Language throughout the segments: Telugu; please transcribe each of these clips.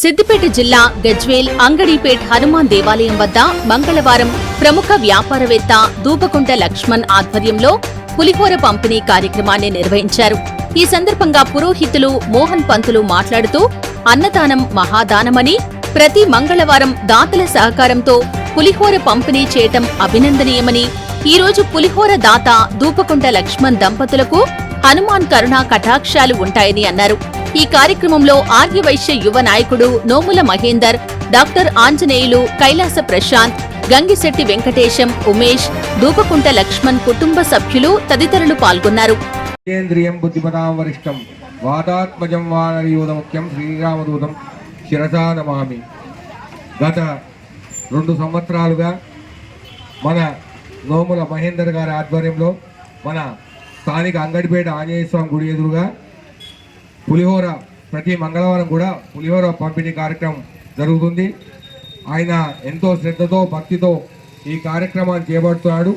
సిద్దిపేట జిల్లా గజ్వేల్ అంగడిపేట్ హనుమాన్ దేవాలయం వద్ద మంగళవారం ప్రముఖ వ్యాపారవేత్త దూపకుంట లక్ష్మణ్ ఆధ్వర్యంలో పులిహోర పంపిణీ కార్యక్రమాన్ని నిర్వహించారు. ఈ సందర్భంగా పురోహితులు మోహన్ పంతులు మాట్లాడుతూ అన్నదానం మహాదానమని ప్రతి మంగళవారం దాతల సహకారంతో పులిహోర పంపిణీ చేయటం అభినందనీయమని ఈ రోజు పులిహోర దాత దూపకుంట లక్ష్మణ్ దంపతులకు హనుమాన్ కరుణా కటాక్షాలు ఉంటాయని అన్నారు. ఈ కార్యక్రమంలో ఆర్యవైశ్య యువ నాయకుడు నోముల మహేందర్ డాక్టర్ ఆంజనేయులు కైలాస ప్రశాంత్ గంగిశెట్టి వెంకటేశం ఉమేష్ దూపకుంట లక్ష్మణ్ కుటుంబ సభ్యులు తదితరులు పాల్గొన్నారు. కేంద్రియం బుద్ధిమతాం వరిష్టం. ముఖ్యం శ్రీరామదూతం శిరసా నమామి. గత రెండు సంవత్సరాలుగా మన నోముల మహేందర్ గారి ఆధ్వర్యంలో మన స్థానిక అంగడిపేట ఆంజనేయ స్వామి గుడి ఎదురుగా పులిహోర ప్రతి మంగళవారం కూడా పులిహోర పంపిణీ కార్యక్రమం జరుగుతుంది. ఆయన ఎంతో శ్రద్ధతో భక్తితో ఈ కార్యక్రమాన్ని చేపడుతున్నాడు.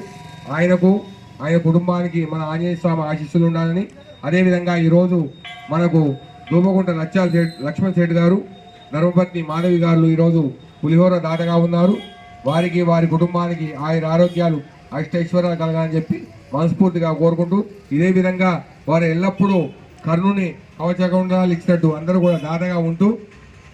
ఆయనకు ఆయన కుటుంబానికి మన ఆంజనేయ స్వామి ఆశీస్సులు ఉండాలని. అదేవిధంగా ఈరోజు మనకు దూమగుంట లచ్చాల లక్ష్మణ్ శెట్టి గారు ధర్మపత్ని మాధవి గారు ఈరోజు పులిహోర దాతగా ఉన్నారు. వారికి వారి కుటుంబానికి ఆయన ఆరోగ్యాలు అష్టైశ్వర్యాలు కలగాలని చెప్పి మనస్ఫూర్తిగా కోరుకుంటూ ఇదే విధంగా వారు ఎల్లప్పుడూ కర్ణుని అవచకుండా ఇచ్చినట్టు అందరూ కూడా దాదాగా ఉంటూ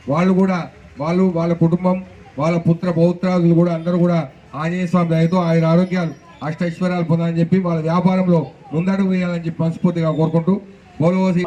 వాళ్ళు కూడా వాళ్ళు వాళ్ళ కుటుంబం వాళ్ళ పుత్ర పౌత్రాదులు కూడా అందరూ కూడా ఆంజనేయ స్వామి దయతో ఆయన ఆరోగ్యాలు అష్టైశ్వర్యాలు పొందాలని చెప్పి వాళ్ళ వ్యాపారంలో ముందడుగు వేయాలని చెప్పి మనస్ఫూర్తిగా కోరుకుంటూ బోలోసి